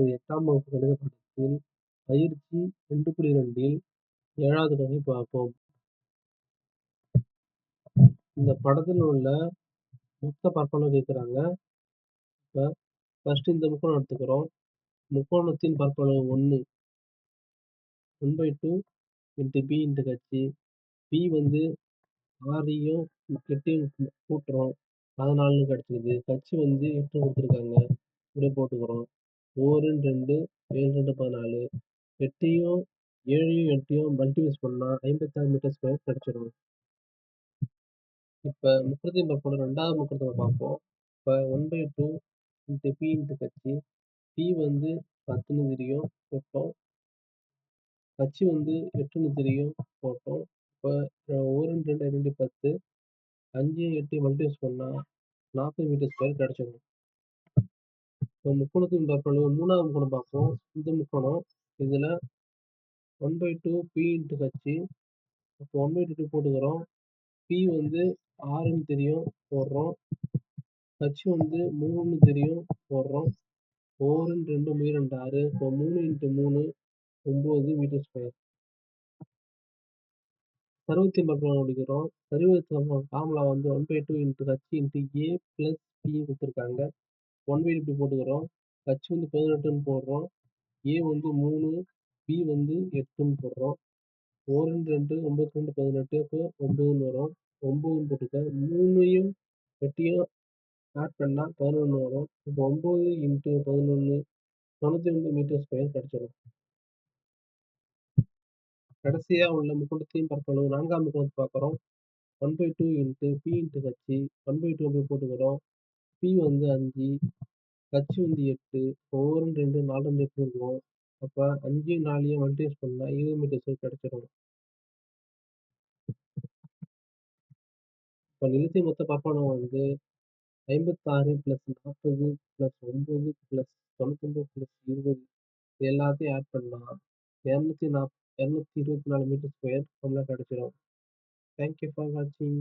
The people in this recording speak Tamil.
வகுப்பு எட்டாம் வகுப்பு கணித பாடத்தில் பயிற்சி ரெண்டு புள்ளி ரெண்டில் ஏழாவது கணக்கை பார்ப்போம். இந்த படத்தில் உள்ள மொத்த பரப்பளவு கேட்குறாங்க. இப்போ ஃபஸ்ட்டு இந்த முக்கோணம் எடுத்துக்கிறோம். முக்கோணத்தின் பரப்பளவு ஒன்று one by two into B into H B வந்து ஆறையும் எட்டையும் கூட்டுறோம். பதினாலுன்னு கிடச்சிது ஹச்சு வந்து எட்டு கொடுத்துருக்காங்க. இப்படியே போட்டுக்கிறோம். ஓருன்னு ரெண்டு ஏழு ரெண்டு பதினாலு எட்டையும் ஏழையும் எட்டையும் மல்டிபிள்ஸ் பண்ணால் ஐம்பத்தாறு மீட்டர் ஸ்கொயர் கிடச்சிடும் இப்போ முப்பத்தி பரப்போட ரெண்டாவது முக்கத்தை பார்ப்போம். இப்போ one by two into B into H B வந்து பத்துன்னு தெரியும் போட்டோம். ஹச்சு வந்து எட்டுன்னு தெரியும் போட்டோம். இப்போ ஒரு ரெண்டு ரெண்டு பத்து அஞ்சு எட்டு மல்டிப்ளஸ் பண்ணால் நாற்பது மீட்டர் ஸ்கொயர் கிடச்சிடும் இப்போ முக்கோணத்தின் பரப்பளவு மூணாவது முக்கோணம் பார்ப்போம். இந்த முக்கோணம் இதில் one by two B into H இப்போ ஒன் பை டூ டூ போட்டுக்கிறோம். பி வந்து ஆறுன்னு தெரியும் போடுறோம். ஹச் வந்து மூணுன்னு தெரியும் போடுறோம். ஓருன்னு ரெண்டு மூணு ரெண்டு ஆறு. இப்போ மூணு இன்ட்டு மூணு ஒம்பது மீட்டர் ஸ்கொயர் சருவத்தின் பரப்பளவு முடிக்கிறோம் சருவத்தின் ஃபார்முலா வந்து one by two into H into A plus B கொடுத்துருக்காங்க. ஒன் பை இப்படி போட்டுக்கிறோம். ஹச் வந்து பதினெட்டுன்னு போடுறோம். ஏ வந்து மூணு பி வந்து எட்டுன்னு போடுறோம். ஓரன் ரெண்டு ஒம்பது ரெண்டு பதினெட்டு அப்போ ஒம்பதுன்னு வரும். ஒம்பதுன்னு போட்டுக்க மூணையும் எட்டையும் ஆட் பண்ணால் பதினொன்று வரும். இப்போ ஒம்பது இன்ட்டு பதினொன்று தொண்ணூற்றி ஒன்பது மீட்டர் ஸ்கொயர் கிடச்சிடும் கடைசியாக உள்ள முக்கோணத்தையும் பரப்பளவு நான்காம் முக்கோணத்தை பார்க்குறோம். One by two into B into H one by two அப்படி போட்டுக்கிறோம். பி வந்து அஞ்சு கட்சி வந்து எட்டு ஒவ்வொரு ரெண்டு நாலு ரெண்டு எட்டு இருக்கும். அப்போ அஞ்சு நாலையும் மல்டிஸ் பண்ணால் இருபது மீட்டர் ஸ்கொயர் கிடச்சிடும். இப்போ நிலத்தின் மொத்த பரப்பளவு வந்து ஐம்பத்தாறு ப்ளஸ் நாற்பது ப்ளஸ் ஒம்பது ப்ளஸ் தொண்ணூத்தொம்பது ப்ளஸ் இருபது எல்லாத்தையும் ஆட் பண்ணால் இரநூத்தி நாப் இரநூத்தி இருபத்தி நாலு மீட்டர் ஸ்கொயர் நம்மளுக்கு கிடச்சிடும் தேங்க்யூ ஃபார் வாட்சிங்